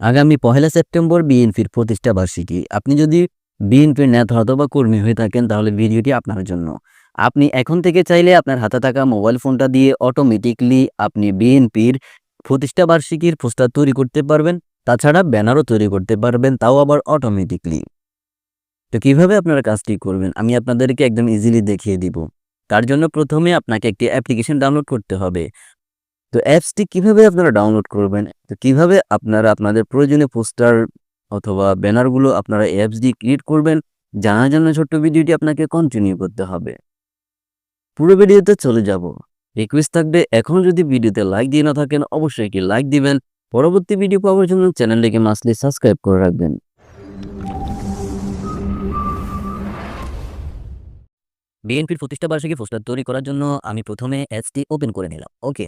আগামী পহেলা সেপ্টেম্বর বিএনপির প্রতিষ্ঠা বার্ষিকী। আপনি যদি বিএনপির নেতা অথবা কর্মী হয়ে থাকেন, তাহলে ভিডিওটি আপনার জন্য। আপনি এখন থেকে চাইলে আপনার হাতে থাকা মোবাইল ফোনটা দিয়ে অটোমেটিকলি আপনি বিএনপির প্রতিষ্ঠা বার্ষিকীর পোস্টার তৈরি করতে পারবেন। তাছাড়া ব্যানারও তৈরি করতে পারবেন, তাও আবার অটোমেটিকলি। তো কীভাবে আপনারা কাজটি করবেন? আমি আপনাদেরকে একদম ইজিলি দেখিয়ে দিব। তার জন্য প্রথমে আপনাকে একটি অ্যাপ্লিকেশন ডাউনলোড করতে হবে। তো অ্যাপসটি কীভাবে আপনারা ডাউনলোড করবেন? তো কীভাবে আপনারা আপনাদের প্রয়োজনীয় পোস্টার অথবা ব্যানারগুলো আপনারা অ্যাপস দিয়ে ক্রিয়েট করবেন? জানার জন্য ছোট্ট ভিডিওটি আপনাকে কন্টিনিউ করতে হবে। পুরো ভিডিওতে চলে যাব। রিকোয়েস্ট থাকবে এখন যদি ভিডিওতে লাইক দিয়ে না থাকেন, অবশ্যই একটি লাইক দিবেন। পরবর্তী ভিডিও পাওয়ার জন্য চ্যানেলটিকে মাসলি সাবস্ক্রাইব করে রাখবেন। বিএনপির প্রতিষ্ঠা বার্ষিকী পোস্টার তৈরি করার জন্য আমি প্রথমে অ্যাপসটি ওপেন করে নিলাম। ওকে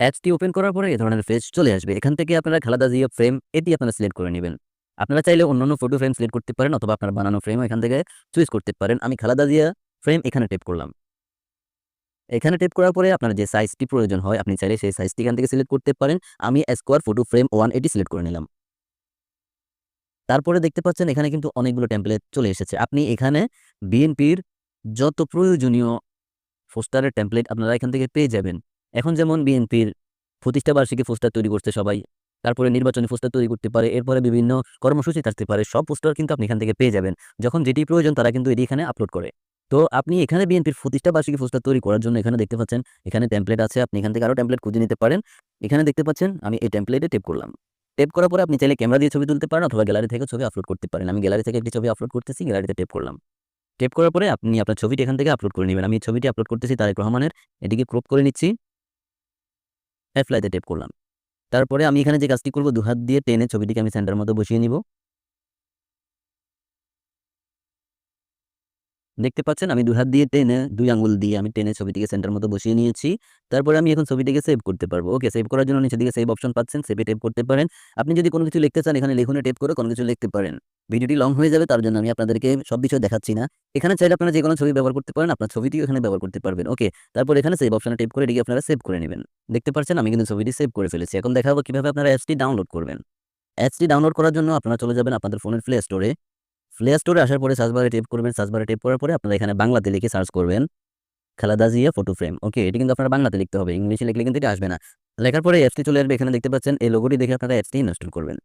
অ্যাপসটি ওপেন করার পরে এই ধরনের পেজ চলে আসবে। এখান থেকে আপনারা খালাদা জিয়া ফ্রেম এটি আপনারা সিলেক্ট করে নেবেন। আপনারা চাইলে অন্যান্য ফটো ফ্রেম সিলেক্ট করতে পারেন অথবা আপনার বানানো ফ্রেম এখান থেকে চুজ করতে পারেন। আমি খালাদা জিয়া ফ্রেম এখানে টেপ করলাম। এখানে টেপ করার পরে আপনার যে সাইজটি প্রয়োজন হয়, আপনি চাইলে সেই সাইজটি এখান থেকে সিলেক্ট করতে পারেন। আমি স্কোয়ার ফটো ফ্রেম ওয়ান এটি সিলেক্ট করে নিলাম। তারপরে দেখতে পাচ্ছেন এখানে কিন্তু অনেকগুলো টেমপ্লেট চলে এসেছে। আপনি এখানে বিএনপির যত প্রয়োজনীয় পোস্টারের টেমপ্লেট আপনারা এখান থেকে পেয়ে যাবেন। এখন যেমন বিএনপির প্রতিষ্ঠা বার্ষিকী পোস্টার তৈরি করছে সবাই, তারপরে নির্বাচনী পোস্টার তৈরি করতে পারে, এরপরে বিভিন্ন কর্মসূচি থাকতে পারে, সব পোস্টার কিন্তু আপনি এখান থেকে পেয়ে যাবেন। যখন যেটি প্রয়োজন তারা কিন্তু এটি এখানে আপলোড করে। তো আপনি এখানে বিএনপির প্রতিষ্ঠা বার্ষিকী পোস্টার তৈরি করার জন্য এখানে দেখতে পাচ্ছেন, এখানে টেমপ্লেট আছে, আপনি এখান থেকে আরও টেমপ্লেট খুঁজে নিতে পারেন। এখানে দেখতে পাচ্ছেন, আমি এই টেমপ্লেটে টেপ করলাম। টেপ করার পরে আপনি চাইলে ক্যামেরা দিয়ে ছবি তুলতে পারেন অথবা গ্যালারি থেকে ছবি আপলোড করতে পারেন। আমি গ্যালারি থেকে একটি ছবি আপলোড করতেছি গ্যালারিতে টেপ করলাম। টেপ করার পরে আপনি আপনার ছবিটি এখান থেকে আপলোড করে নেবেন। আমি ছবিটি আপলোড করতেছি তারেক রহমানের, এটিকে ক্রপ করে নিচ্ছি। অ্যাপ্লাইতে টেপ করলাম। তারপরে আমি এখানে যে কাজটি করব, দুহাত দিয়ে টেনে ছবিটিকে আমি সেন্টার মতো বসিয়ে নিব। দেখতে পাচ্ছেন, আমি দুহাত দিয়ে টেনে, দুই আঙুল দিয়ে আমি টেনে ছবিটিকে সেন্টার মতো বসিয়ে নিয়েছি। তারপরে আমি এখন ছবিটিকে সেভ করতে পারব। ওকে সেভ করার জন্য নিচের দিকে সেভ অপশন পাচ্ছেন সেভে টেপ করতে পারেন। আপনি যদি কোনো কিছু লিখতে চান, এখানে লিখুনে টেপ করে কোনো কিছু লিখতে পারেন। ভিডিওটি লং হয়ে যাবে, তার জন্য আমি আপনাদেরকে সব বিষয় দেখাচ্ছি না। এখানে চাইলে আপনারা যে কোনো ছবি ব্যবহার করতে পারেন, আপনার ছবিটিও এখানে ব্যবহার করতে পারবেন। ওকে তারপর এখানে সেভ অপশনে টেপ করে এটিকে আপনারা সেভ করে নেবেন। দেখতে পাচ্ছেন, আমি কিন্তু ছবিটি সেভ করে ফেলেছি। এখন দেখাবো কীভাবে আপনারা অ্যাপসটি ডাউনলোড করবেন। অ্যাপসটি ডাউনলোড করার জন্য আপনারা চলে যাবেন আপনাদের ফোনের প্লে স্টোরে প্লে স্টোরে আসার পরে সার্চবারে টেপ করবেন সার্চবারে টেপ করার পরে আপনারা এখানে বাংলাতে লিখে সার্চ করবেন Khaleda Zia photo frame okay এটি কিন্তু আপনারা বাংলাতে লিখতে হবে, ইংলিশে লিখলে কিন্তু এটা আসবে না। লেখার পরে অ্যাপসটি চলে আসবে, এখানে দেখতে পাচ্ছেন এই লোগোটি দেখে আপনারা অ্যাপসটি ইনস্টল করবেন।